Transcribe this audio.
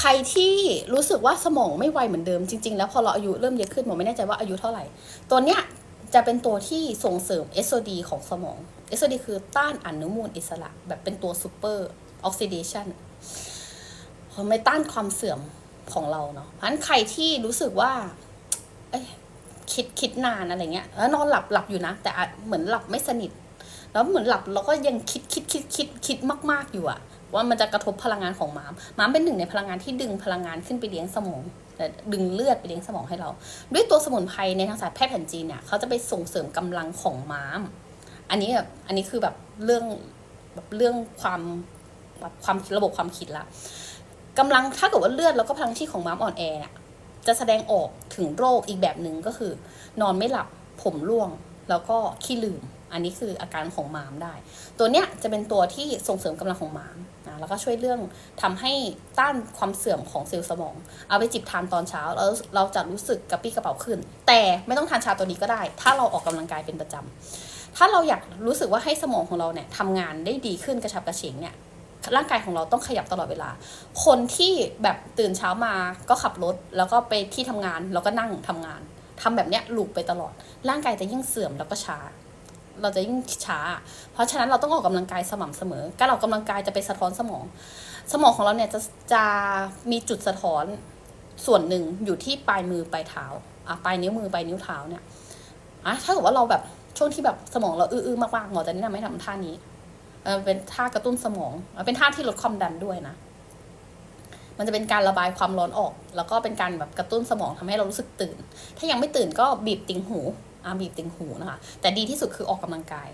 ใครที่รู้สึกว่าสมองไม่ไวเหมือนเดิมจริง ๆ แล้วพอเราอายุเริ่มเยอะขึ้นหมอไม่แน่ใจว่าอายุเท่าไหร่ ตัวเนี้ยจะเป็นตัวที่ส่งเสริม SOD ของสมอง SOD คือต้านอนุมูลอิสระ แบบเป็นตัวซูเปอร์ออกซิเดชันเขาไม่ต้านความเสื่อมของเราเนาะเพราะฉะนั้นใครที่รู้สึกว่าคิดคิดนานอะไรเงี้ยแล้วนอนหลับหลับอยู่นะ แต่เหมือนหลับไม่สนิท แล้วเหมือนหลับเราก็ยังคิดคิดคิดคิดคิดมาก ๆอยู่อะว่ามันจะกระทบพลังงานของม้ามม้ามเป็นหนึ่งในพลังงานที่ดึงพลังงานขึ้นไปเลี้ยงสมองดึงเลือดไปเลี้ยงสมองให้เรา ด้วยตัวสมุนไพรในทางศาสตร์แพทย์แผนจีนเนี่ยเขาจะไปส่งเสริมกำลังของม้าม อันนี้แบบอันนี้คือแบบเรื่องแบบเรื่องความแบบความระบบความคิดละกำลังถ้าเกิดว่าเลือดแล้วก็พลังชีพของม้ามอ่อนแอเนี่ยจะแสดงออกถึงโรคอีกแบบหนึ่งก็คือ นอนไม่หลับผมร่วง แล้วก็ขี้ลืม อันนี้คืออาการของม้ามได้ ตัวเนี้ยจะเป็นตัวที่ส่งเสริมกำลังของม้ามนะแล้วก็ช่วยเรื่องทำให้ต้านความเสื่อมของเซลล์สมอง เอาไปจิบทานตอนเช้าแล้วเราจะรู้สึกกระปรี้กระเป๋าขึ้น แต่ไม่ต้องทานชาตัวนี้ก็ได้ ถ้าเราออกกำลังกายเป็นประจำถ้าเราอยากรู้สึกว่าให้สมองของเราเนี่ยทำงานได้ดีขึ้นกระฉับกระเฉงเนี่ยร่างกายของเราต้องขยับตลอดเวลา คนที่แบบตื่นเช้ามาก็ขับรถ แล้วก็ไปที่ทำงานแล้วก็นั่งทำงาน ทำแบบเนี้ยลูปไปตลอด ร่างกายจะยิ่งเสื่อมแล้วก็ช้า เราจะยิ่งช้า เพราะฉะนั้นเราต้องออกกำลังกายสม่ำเสมอ การออกกำลังกายจะไปสะท้อนสมอง สมองของเราเนี่ยจะจะมีจุดสะท้อนส่วนหนึ่งอยู่ที่ปลายมือปลายเท้าอะปลายนิ้วมือปลายนิ้วเท้าเนี่ยอะถ้าเกิดว่าเราแบบช่วงที่แบบสมองเราอื้อๆมากๆหมอจะแนะนำให้ทำท่านี้เออเป็นท่ากระตุ้นสมองเป็นท่าที่ลดความดันด้วยนะ มันจะเป็นการระบายความร้อนออก แล้วก็เป็นการแบบกระตุ้นสมองทำให้เรารู้สึกตื่น ถ้ายังไม่ตื่นก็บีบติ่งหูอ่าบีบติ่งหูนะคะ แต่ดีที่สุดคือออกกำลังกาย